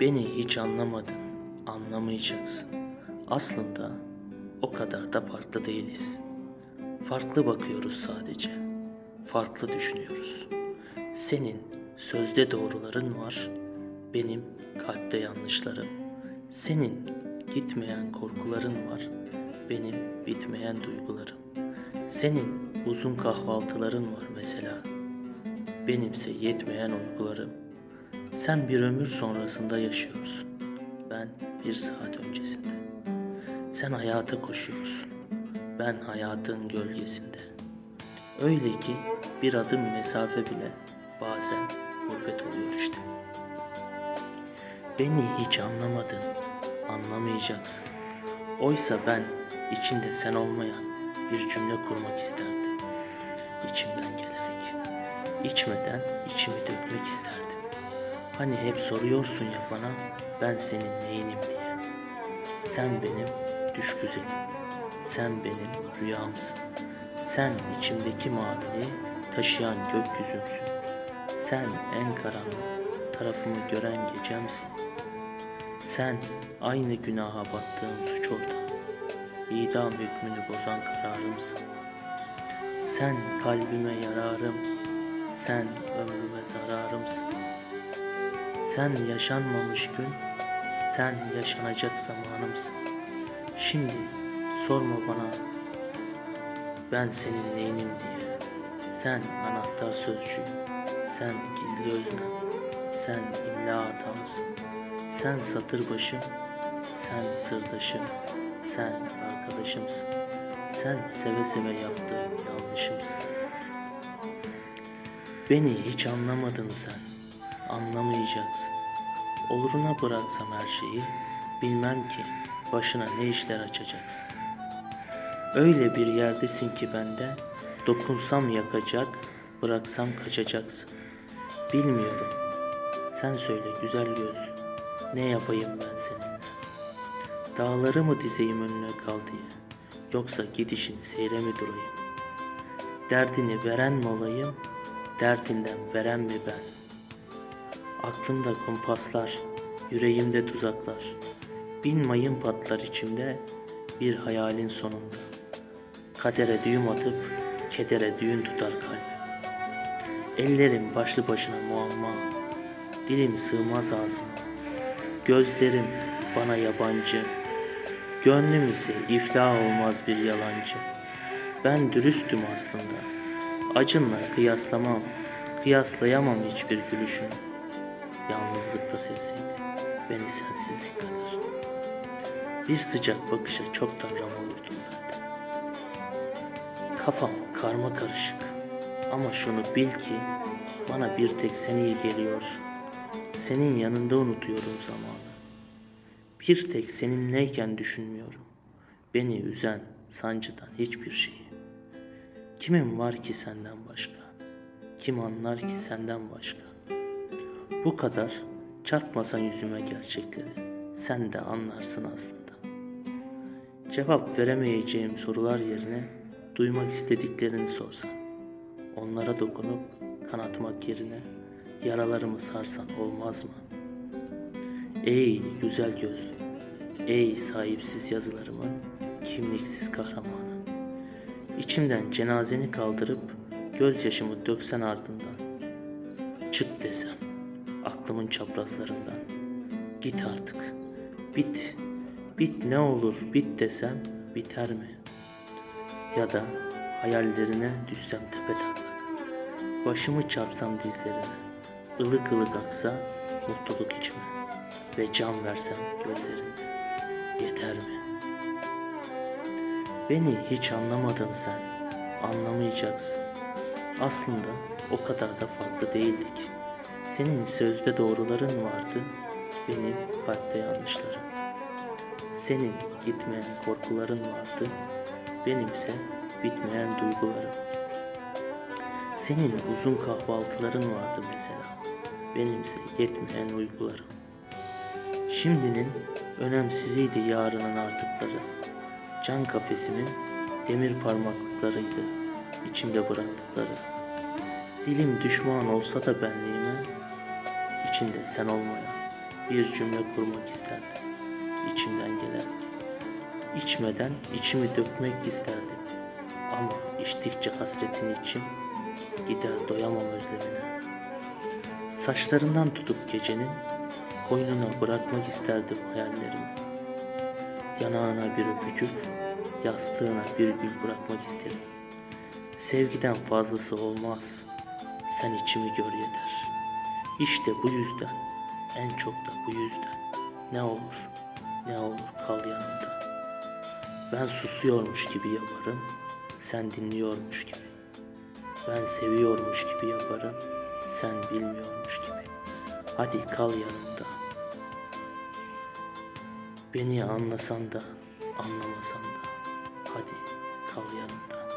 Beni hiç anlamadın, anlamayacaksın. Aslında o kadar da farklı değiliz. Farklı bakıyoruz sadece. Farklı düşünüyoruz. Senin sözde doğruların var, benim kalpte yanlışlarım. Senin gitmeyen korkuların var, benim bitmeyen duygularım. Senin uzun kahvaltıların var mesela, benimse yetmeyen uykularım. Sen bir ömür sonrasında yaşıyorsun, ben bir saat öncesinde. Sen hayata koşuyorsun, ben hayatın gölgesinde. Öyle ki bir adım mesafe bile bazen gurbet oluyor işte. Beni hiç anlamadın, anlamayacaksın. Oysa ben içinde sen olmayan bir cümle kurmak isterdim. İçimden gelerek, içmeden içimi dökmek isterdim. Hani hep soruyorsun ya bana, ben senin neyinim diye. Sen benim düş güzelim, sen benim rüyamsın. Sen içimdeki maviliği taşıyan gökyüzümsün. Sen en karanlık tarafımı gören gecemsin. Sen aynı günaha battığım suç ortağı, idam hükmünü bozan kararımsın. Sen kalbime yararım, sen ömrüme zararımsın. Sen yaşanmamış gün, sen yaşanacak zamanımsın. Şimdi sorma bana ben senin neyinim diye. Sen anahtar sözcüğüm, sen gizli öznem, sen illa hatamsın. Sen satır başım, sen sırdaşım, sen arkadaşımsın. Sen seve seve yaptığım yanlışımsın. Beni hiç anlamadın sen, anlamayacaksın. Oluruna bıraksam her şeyi, bilmem ki başına ne işler açacaksın. Öyle bir yerdesin ki bende, dokunsam yakacak, bıraksam kaçacaksın. Bilmiyorum, sen söyle güzel gözlü, ne yapayım ben seninle? Dağları mı dizeyim önüne kal diye, yoksa gidişin seyre mi durayım? Derdini veren mi olayım, derdinden veren mi ben? Aklımda kumpaslar, yüreğimde tuzaklar. Bin mayın patlar içimde bir hayalin sonunda. Kadere düğüm atıp kedere düğün tutar kalp. Ellerim başlı başına muamma, dilim sığmaz ağzıma. Gözlerim bana yabancı, gönlüm ise iflah olmaz bir yalancı. Ben dürüstüm aslında, acınla kıyaslamam, kıyaslayamam hiçbir gülüşünü. Yalnızlıkta sevseydi beni sensizlik kadar. Bir sıcak bakışa çoktan ram olurdum de. Kafam karma karışık ama şunu bil ki bana bir tek sen iyi geliyorsun. Senin yanında unutuyorum zamanı. Bir tek seninleyken düşünmüyorum. Beni üzen sancıdan hiçbir şeyi. Kimim var ki senden başka? Kim anlar ki senden başka? Bu kadar çarpmasan yüzüme gerçekleri. Sen de anlarsın aslında. Cevap veremeyeceğim sorular yerine duymak istediklerini sorsan. Onlara dokunup kanatmak yerine yaralarımı sarsan olmaz mı? Ey güzel gözlü, ey sahipsiz yazılarımın kimliksiz kahramanı. İçimden cenazeni kaldırıp gözyaşımı döksen ardından. Çık desem aklımın çaprazlarından. Git artık, bit, bit ne olur bit desem biter mi? Ya da hayallerine düşsem tepe. Başımı çarpsam dizlerine, ılık ılık aksa mutluluk içime ve can versem gözlerime. Yeter mi? Beni hiç anlamadın sen, anlamayacaksın. Aslında o kadar da farklı değildik. Senin sözde doğruların vardı, benim kalpte yanlışlarım. Senin gitmeyen korkuların vardı, benimse bitmeyen duygularım. Senin uzun kahvaltıların vardı mesela, benimse yetmeyen uykularım. Şimdinin önemsiziydi yarının artıkları. Can kafesimin demir parmaklıklarıydı içimde bıraktıkları. Dilim düşman olsa da benliğime, içinde sen olmayan bir cümle kurmak isterdim. İçimden gelen. İçmeden içimi dökmek isterdim. Ama içtikçe hasretini için gider doyamam özlemine. Saçlarından tutup gecenin koynuna bırakmak isterdim hayallerimi. Yanağına bir öpücük, yastığına bir gül bırakmak isterim. Sevgiden fazlası olmaz. Sen içimi gör yeter. İşte bu yüzden, en çok da bu yüzden. Ne olur, ne olur kal yanımda. Ben susuyormuş gibi yaparım, sen dinliyormuş gibi. Ben seviyormuş gibi yaparım, sen bilmiyormuş gibi. Hadi kal yanımda. Beni anlasan da, anlamasan da. Hadi kal yanımda.